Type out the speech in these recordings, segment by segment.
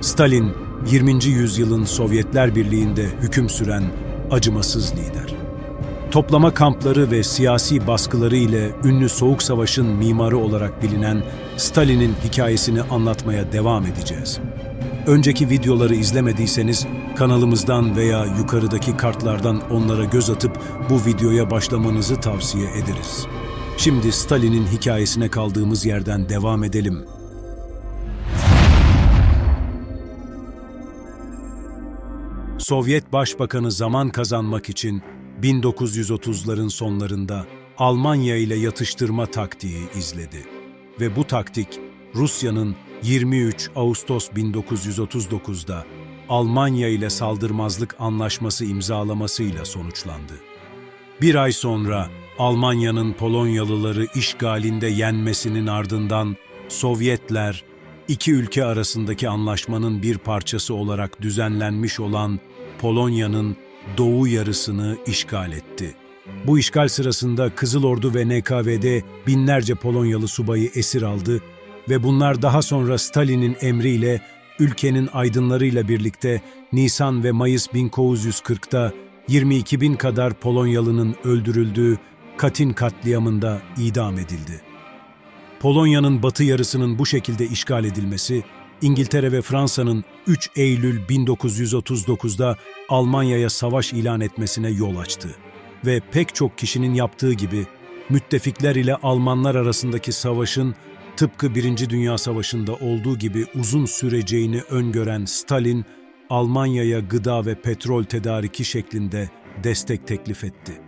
Stalin, 20. yüzyılın Sovyetler Birliği'nde hüküm süren acımasız lider. Toplama kampları ve siyasi baskıları ile ünlü Soğuk Savaş'ın mimarı olarak bilinen Stalin'in hikayesini anlatmaya devam edeceğiz. Önceki videoları izlemediyseniz kanalımızdan veya yukarıdaki kartlardan onlara göz atıp bu videoya başlamanızı tavsiye ederiz. Şimdi Stalin'in hikayesine kaldığımız yerden devam edelim. Sovyet Başbakanı zaman kazanmak için 1930'ların sonlarında Almanya ile yatıştırma taktiği izledi. Ve bu taktik Rusya'nın 23 Ağustos 1939'da Almanya ile saldırmazlık anlaşması imzalamasıyla sonuçlandı. Bir ay sonra Almanya'nın Polonyalıları işgalinde yenmesinin ardından Sovyetler, iki ülke arasındaki anlaşmanın bir parçası olarak düzenlenmiş olan Polonya'nın doğu yarısını işgal etti. Bu işgal sırasında Kızıl Ordu ve NKVD binlerce Polonyalı subayı esir aldı ve bunlar daha sonra Stalin'in emriyle ülkenin aydınlarıyla birlikte Nisan ve Mayıs 1940'da 22 bin kadar Polonyalı'nın öldürüldüğü Katin katliamında idam edildi. Polonya'nın batı yarısının bu şekilde işgal edilmesi, İngiltere ve Fransa'nın 3 Eylül 1939'da Almanya'ya savaş ilan etmesine yol açtı. Ve pek çok kişinin yaptığı gibi müttefikler ile Almanlar arasındaki savaşın tıpkı Birinci Dünya Savaşı'nda olduğu gibi uzun süreceğini öngören Stalin, Almanya'ya gıda ve petrol tedariki şeklinde destek teklif etti.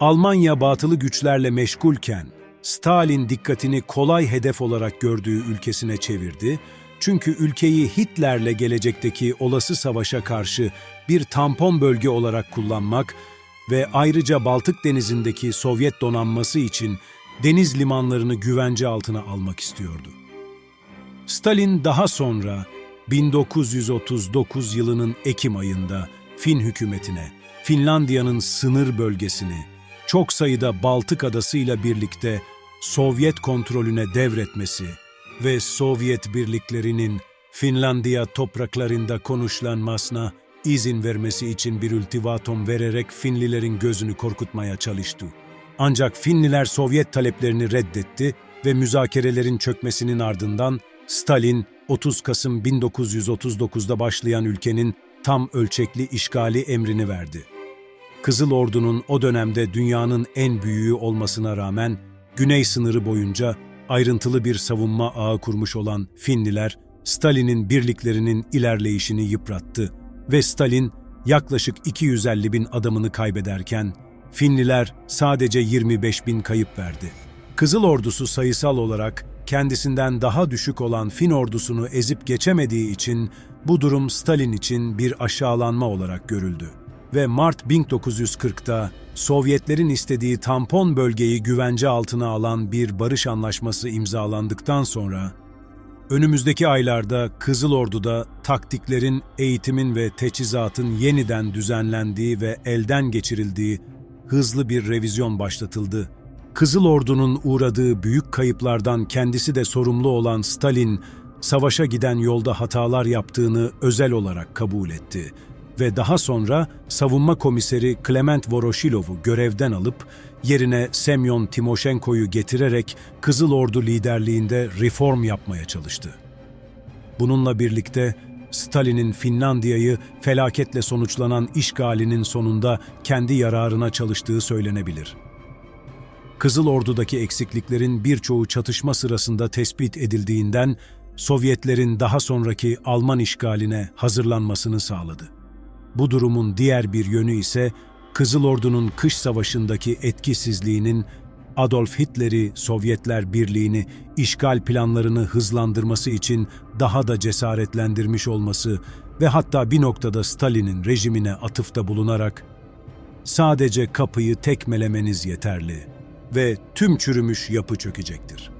Almanya batılı güçlerle meşgulken, Stalin dikkatini kolay hedef olarak gördüğü ülkesine çevirdi çünkü ülkeyi Hitler'le gelecekteki olası savaşa karşı bir tampon bölge olarak kullanmak ve ayrıca Baltık Denizi'ndeki Sovyet donanması için deniz limanlarını güvence altına almak istiyordu. Stalin daha sonra 1939 yılının Ekim ayında Fin hükümetine, Finlandiya'nın sınır bölgesini, çok sayıda Baltık adasıyla birlikte Sovyet kontrolüne devretmesi ve Sovyet birliklerinin Finlandiya topraklarında konuşlanmasına izin vermesi için bir ultimatum vererek Finlilerin gözünü korkutmaya çalıştı. Ancak Finliler Sovyet taleplerini reddetti ve müzakerelerin çökmesinin ardından Stalin 30 Kasım 1939'da başlayan ülkenin tam ölçekli işgali emrini verdi. Kızıl Ordu'nun o dönemde dünyanın en büyüğü olmasına rağmen güney sınırı boyunca ayrıntılı bir savunma ağı kurmuş olan Finliler, Stalin'in birliklerinin ilerleyişini yıprattı ve Stalin yaklaşık 250 bin adamını kaybederken Finliler sadece 25 bin kayıp verdi. Kızıl Ordusu sayısal olarak kendisinden daha düşük olan Fin ordusunu ezip geçemediği için bu durum Stalin için bir aşağılanma olarak görüldü. Ve Mart 1940'da Sovyetlerin istediği tampon bölgeyi güvence altına alan bir barış anlaşması imzalandıktan sonra önümüzdeki aylarda Kızıl Ordu'da taktiklerin, eğitimin ve teçhizatın yeniden düzenlendiği ve elden geçirildiği hızlı bir revizyon başlatıldı. Kızıl Ordu'nun uğradığı büyük kayıplardan kendisi de sorumlu olan Stalin, savaşa giden yolda hatalar yaptığını özel olarak kabul etti ve daha sonra savunma komiseri Clement Voroshilov'u görevden alıp yerine Semyon Timoshenko'yu getirerek Kızıl Ordu liderliğinde reform yapmaya çalıştı. Bununla birlikte Stalin'in Finlandiya'yı felaketle sonuçlanan işgalinin sonunda kendi yararına çalıştığı söylenebilir. Kızıl Ordu'daki eksikliklerin birçoğu çatışma sırasında tespit edildiğinden Sovyetlerin daha sonraki Alman işgaline hazırlanmasını sağladı. Bu durumun diğer bir yönü ise Kızıl Ordu'nun kış savaşındaki etkisizliğinin Adolf Hitler'i Sovyetler Birliği'ni işgal planlarını hızlandırması için daha da cesaretlendirmiş olması ve hatta bir noktada Stalin'in rejimine atıfta bulunarak sadece kapıyı tekmelemeniz yeterli ve tüm çürümüş yapı çökecektir.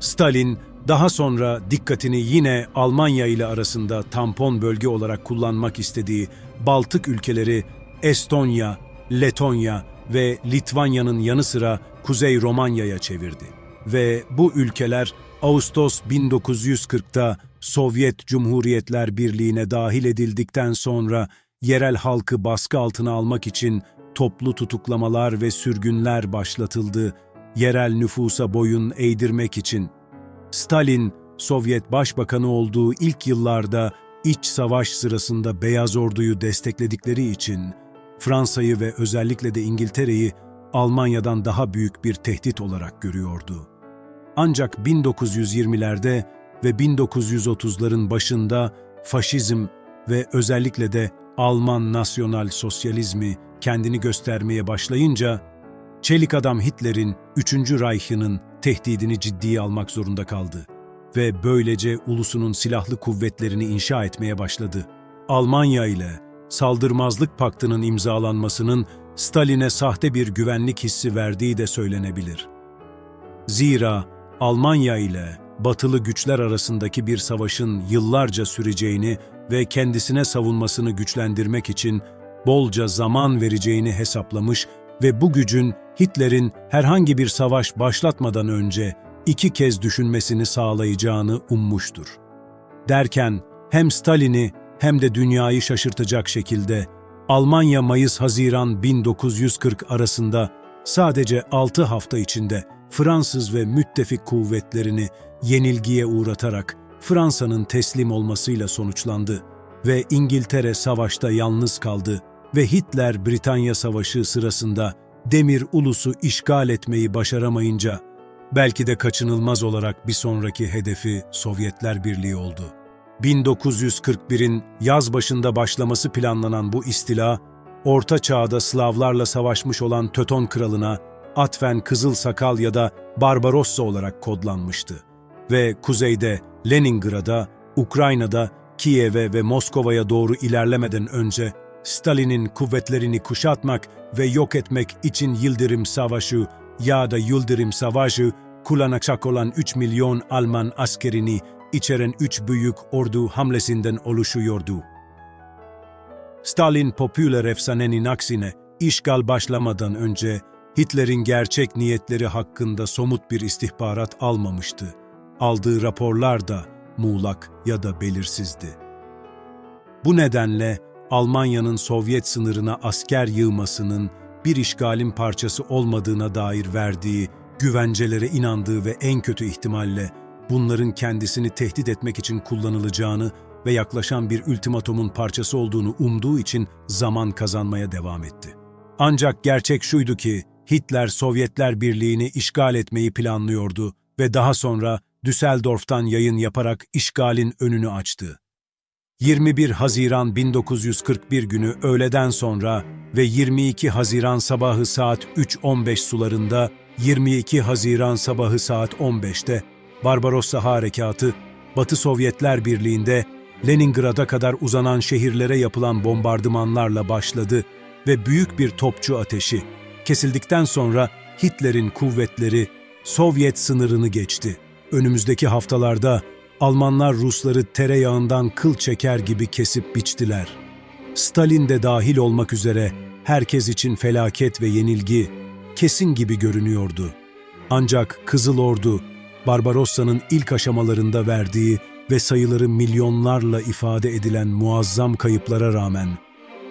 Stalin daha sonra dikkatini yine Almanya ile arasında tampon bölge olarak kullanmak istediği Baltık ülkeleri Estonya, Letonya ve Litvanya'nın yanı sıra Kuzey Romanya'ya çevirdi. Ve bu ülkeler Ağustos 1940'ta Sovyet Cumhuriyetler Birliği'ne dahil edildikten sonra yerel halkı baskı altına almak için toplu tutuklamalar ve sürgünler başlatıldı, yerel nüfusa boyun eğdirmek için. Stalin, Sovyet Başbakanı olduğu ilk yıllarda iç savaş sırasında Beyaz Ordu'yu destekledikleri için Fransa'yı ve özellikle de İngiltere'yi Almanya'dan daha büyük bir tehdit olarak görüyordu. Ancak 1920'lerde ve 1930'ların başında faşizm ve özellikle de Alman nasyonal sosyalizmi kendini göstermeye başlayınca Çelik Adam Hitler'in 3. Reich'ının tehdidini ciddiye almak zorunda kaldı ve böylece ulusunun silahlı kuvvetlerini inşa etmeye başladı. Almanya ile Saldırmazlık Paktı'nın imzalanmasının Stalin'e sahte bir güvenlik hissi verdiği de söylenebilir. Zira Almanya ile batılı güçler arasındaki bir savaşın yıllarca süreceğini ve kendisine savunmasını güçlendirmek için bolca zaman vereceğini hesaplamış ve bu gücün Hitler'in herhangi bir savaş başlatmadan önce iki kez düşünmesini sağlayacağını ummuştur. Derken hem Stalin'i hem de dünyayı şaşırtacak şekilde Almanya Mayıs-Haziran 1940 arasında sadece 6 hafta içinde Fransız ve müttefik kuvvetlerini yenilgiye uğratarak Fransa'nın teslim olmasıyla sonuçlandı ve İngiltere savaşta yalnız kaldı ve Hitler Britanya Savaşı sırasında Demir Ulus'u işgal etmeyi başaramayınca belki de kaçınılmaz olarak bir sonraki hedefi Sovyetler Birliği oldu. 1941'in yaz başında başlaması planlanan bu istila, Orta Çağ'da Slavlarla savaşmış olan Töton Kralı'na atfen Kızıl Sakal ya da Barbarossa olarak kodlanmıştı ve kuzeyde Leningrad'a, Ukrayna'da Kiev'e ve Moskova'ya doğru ilerlemeden önce Stalin'in kuvvetlerini kuşatmak ve yok etmek için Yıldırım Savaşı ya da Yıldırım Savaşı kullanacak olan 3 milyon Alman askerini içeren üç büyük ordu hamlesinden oluşuyordu. Stalin popüler efsanenin aksine işgal başlamadan önce Hitler'in gerçek niyetleri hakkında somut bir istihbarat almamıştı. Aldığı raporlar da muğlak ya da belirsizdi. Bu nedenle Almanya'nın Sovyet sınırına asker yığmasının bir işgalin parçası olmadığına dair verdiği, güvencelere inandığı ve en kötü ihtimalle bunların kendisini tehdit etmek için kullanılacağını ve yaklaşan bir ultimatomun parçası olduğunu umduğu için zaman kazanmaya devam etti. Ancak gerçek şuydu ki Hitler Sovyetler Birliği'ni işgal etmeyi planlıyordu ve daha sonra Düsseldorf'tan yayın yaparak işgalin önünü açtı. 21 Haziran 1941 günü öğleden sonra ve 22 Haziran sabahı saat 3.15 sularında 22 Haziran sabahı saat 15'te Barbarossa Harekatı, Batı Sovyetler Birliği'nde Leningrad'a kadar uzanan şehirlere yapılan bombardımanlarla başladı ve büyük bir topçu ateşi kesildikten sonra Hitler'in kuvvetleri Sovyet sınırını geçti. Önümüzdeki haftalarda Almanlar Rusları tereyağından kıl çeker gibi kesip biçtiler. Stalin de dahil olmak üzere herkes için felaket ve yenilgi kesin gibi görünüyordu. Ancak Kızıl Ordu, Barbarossa'nın ilk aşamalarında verdiği ve sayıları milyonlarla ifade edilen muazzam kayıplara rağmen,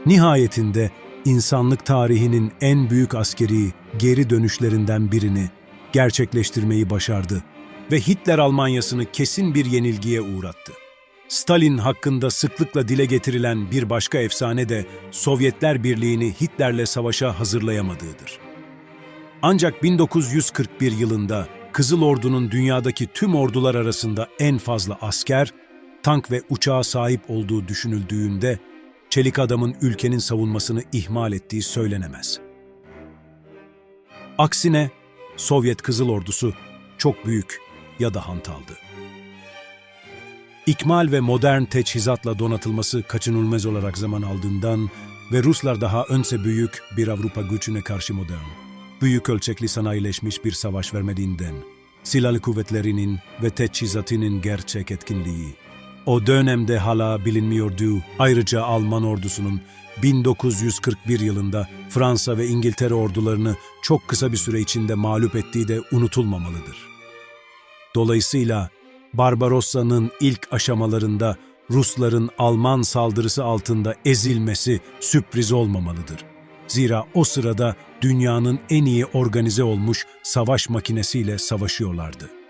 nihayetinde insanlık tarihinin en büyük askeri geri dönüşlerinden birini gerçekleştirmeyi başardı ve Hitler Almanyası'nı kesin bir yenilgiye uğrattı. Stalin hakkında sıklıkla dile getirilen bir başka efsane de Sovyetler Birliği'ni Hitler'le savaşa hazırlayamadığıdır. Ancak 1941 yılında Kızıl Ordu'nun dünyadaki tüm ordular arasında en fazla asker, tank ve uçağa sahip olduğu düşünüldüğünde Çelik Adam'ın ülkenin savunmasını ihmal ettiği söylenemez. Aksine Sovyet Kızıl Ordusu çok büyük ya da hantaldı. İkmal ve modern teçhizatla donatılması kaçınılmaz olarak zaman aldığından ve Ruslar daha önce büyük bir Avrupa gücüne karşı modern, büyük ölçekli sanayileşmiş bir savaş vermediğinden, silahlı kuvvetlerinin ve teçhizatının gerçek etkinliği, o dönemde hala bilinmiyordu. Ayrıca Alman ordusunun 1941 yılında Fransa ve İngiltere ordularını çok kısa bir süre içinde mağlup ettiği de unutulmamalıdır. Dolayısıyla Barbarossa'nın ilk aşamalarında Rusların Alman saldırısı altında ezilmesi sürpriz olmamalıdır. Zira o sırada dünyanın en iyi organize olmuş savaş makinesiyle savaşıyorlardı.